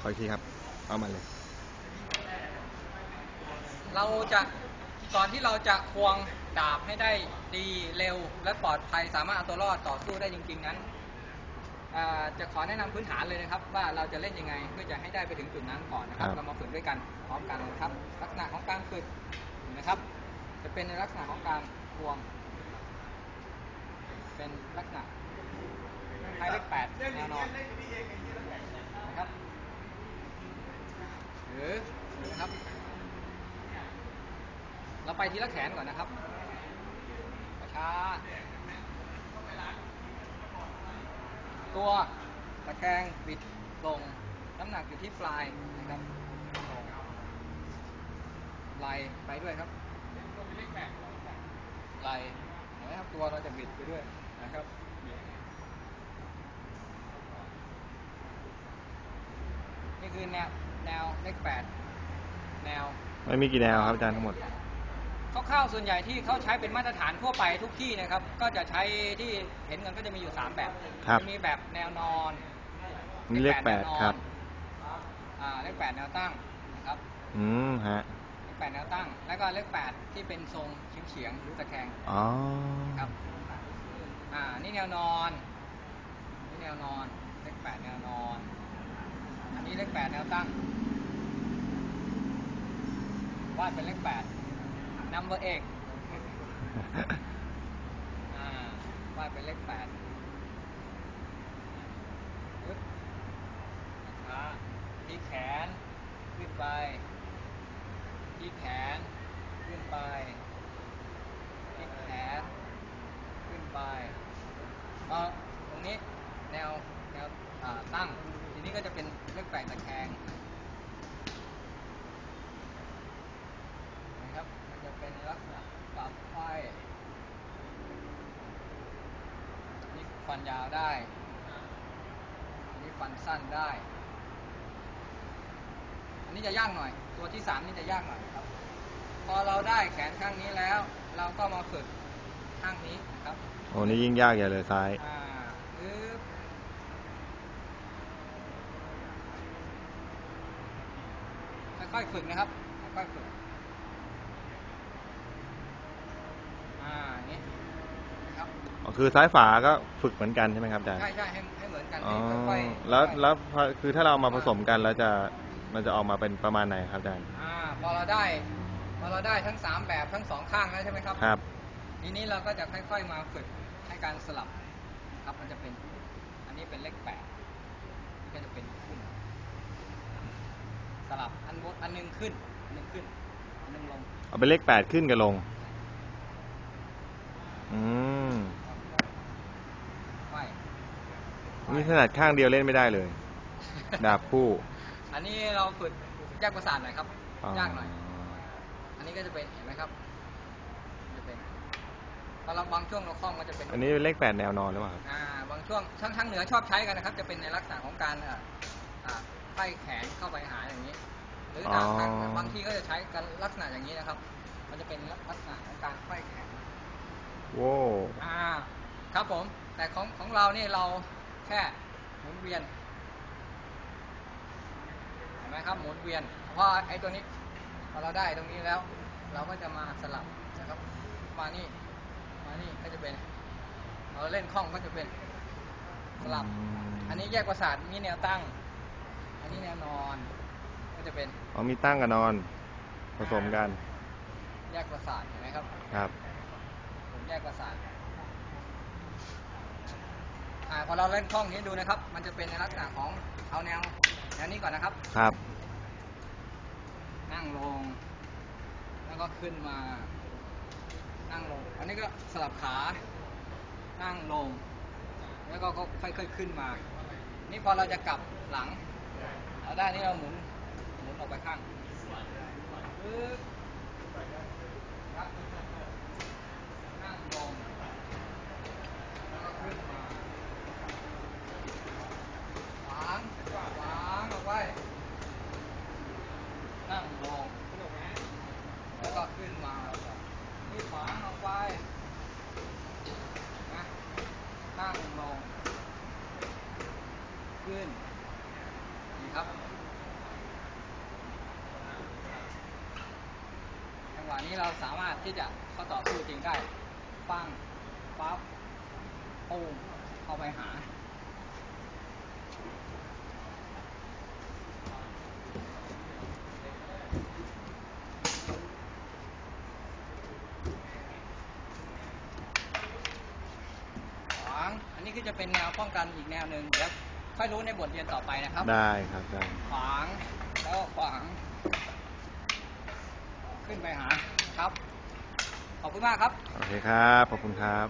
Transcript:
ขออีกทีครับ เอามาเลย เราจะก่อนที่เราจะควงดาบให้ได้ดีเร็ว และปลอดภัยสามารถเอาตัวรอดต่อสู้ได้จริง ๆนั้นอ่าจะขอแนะนำพื้นฐานเลยนะครับ ว่าเราจะเล่นยังไงเพื่อจะให้ได้ไปถึงจุดนั้นก่อนนะครับครับ เรามาฝึกด้วยกันพร้อมกันนะครับลักษณะของการฝึกนะครับ จะเป็นในลักษณะของการควง เป็นลักษณะไทยเลขแปดแนวนอนนะครับหรือ นะครับ เราไปทีละแขนก่อนนะครับช้าตัวตะแคงบิดลงน้ำหนักอยู่ที่ปลายนะครับไหลไปด้วยครับไหลนไหมครับตัวเราจะบิดไปด้วยนะครับนี่คือแนว แนวเลขแปดแนวไม่มีกี่แนวครับอาจารย์ทั้งหมดคร่าวๆส่วนใหญ่ที่เขาใช้เป็นมาตรฐานทั่วไปทุกที่นะครับ ก็จะใช้ที่เห็นกันก็จะมีอยู่3แบบครับจะมีแบบแนวนอนนี่เลขแปดนวนครับอ่าเลขแปดแนวตั้งนะครับ อืมฮะเลขแปดแนวตั้ง แล้วก็เลขแปดที่เป็นทรงเฉียงๆหรือตะแคงอ๋อครับอ่านี่แนวนอนนี่แนวนอน เลขแปดแนวนอน อันนี้เลขแปดแนวตั้ง วาดเป็นเลขแปด number เอกอ่าวาดเป็นเลขแปดปึ๊บช้าที่แขน ขึ้นไป ที่แขน ขึ้นไป ที่แขน ขึ้นไปมาตรงนี้แนวแนวอ่าตั้ง ทีนี้ก็จะเป็น เลขแปดตะแคงนะครับ มันจะเป็นลักษณะปรับไฟนี่ฟันยาวได้อันนี้ฟันสั้นได้ อันนี้จะยากหน่อย ตัวที่สามนี่จะยากหน่อยครับ พอเราได้แขนข้างนี้แล้ว เราก็มาฝึกข้างนี้นะครับ โอ้นี่ยิ่งยากใหญ่เลยซ้าย อ่าปึ๊บ ค่อยๆฝึกนะครับ ค่อยๆฝึก อ่าอย่างนี้นะครับอ๋อคือซ้ายฝาก็ฝึกเหมือนกันใช่ไหมครับอาจารย์ ใช่ใช่ให้ให้เหมือนกันอ๋อ ให้ค่อยๆแล้วค่อยๆแล้วพอคือถ้าเรามาผสมกันแล้วจะมันจะออกมาเป็นประมาณไหนครับอาจารย์ อ่า พอเราได้ พอเราได้ทั้งสามแบบทั้งสองข้างแล้วใช่ไหมครับ ครับ ทีนี้เราก็จะค่อยๆมาฝึกให้การสลับ ครับมันจะเป็น อันนี้เป็นเลขแปดนี่ก็จะเป็นขึ้นส ลับ อันบนอันหนึงขึ้นอันหนึงขึ้นอันหนึงลงเอาเป็นเลขแปดขึ้นกับลง อืมไขว้นี่ขนาดข้างเดียวเล่นไม่ได้เลย ดาบคู่อันนี้เราฝึกแยกประสาทหน่อยครับ ยากหน่อย อันนี้ก็จะเป็นเห็นไหมครับ จะเป็นพอเราบางช่วงเราคล่องก็จะเป็นอันนี้เป็นเลขแปดแนวนอนหรือเปล่าครับ อ่าบางช่วงทั้งทั้งเหนือชอบใช้กันนะครับ จะเป็นในลักษณะของการเอ่ออ่า ไขว้แขนเข้าไปหาอย่างนี้ หรือทางทางบางทีก็จะใช้กันลักษณะอย่างนี้นะครับ มันจะเป็นลักษณะของการไขว้แขนโว้อ่าครับผม แต่ของของเรานี่เราแค่หมุนเวียนเห็นไหมครับหมุนเวียนเพราะไอ้ตัวนี้พอเราได้ตรงนี้แล้ว เราก็จะมาสลับนะครับ มานี่มานี่ก็จะเป็นเราเล่นคล่องก็จะเป็นสลับ อันนี้แยกประสาทมีแนวตั้ง อันนี้แนวนอน ก็จะเป็นอ๋อมีตั้งกับนอน ผสมกัน แยกประสาทเห็นไหมครับ ครับ ผมแยกประสาทอ่าพอเราเล่นคล่องนี้ดูนะครับ มันจะเป็นในลักษณะของเอาแนวแนวนี้ก่อนนะครับ ครับ นั่งลง แล้วก็ขึ้นมา นั่งลง อันนี้ก็สลับขา นั่งลง แล้วก็ค่อยๆขึ้นมา นี่พอเราจะกลับหลัง เราได้นี่เราหมุน หมุนออกไปข้างปึ๊บครับนั่งลงแล้วก็ขึ้นมาวางวางออกไปนั่งลงแล้วก็ขึ้นมานี่ขวางออกไปนะนั่งลงขึ้น ครับจังหวะนี้เราสามารถที่จะเข้าต่อสู้จริงได้ปั้งปั๊บโอมเข้าไปหาขวางอันนี้ก็จะเป็นแนวป้องกันอีกแนวหนึ่งเดี๋ ค่อยรู้ในบทเรียนต่อไปนะครับ ได้ครับได้ขวางแล้วก็ขวาง ขึ้นไปหาครับ ขอบคุณมากครับ โอเคครับ ขอบคุณครับ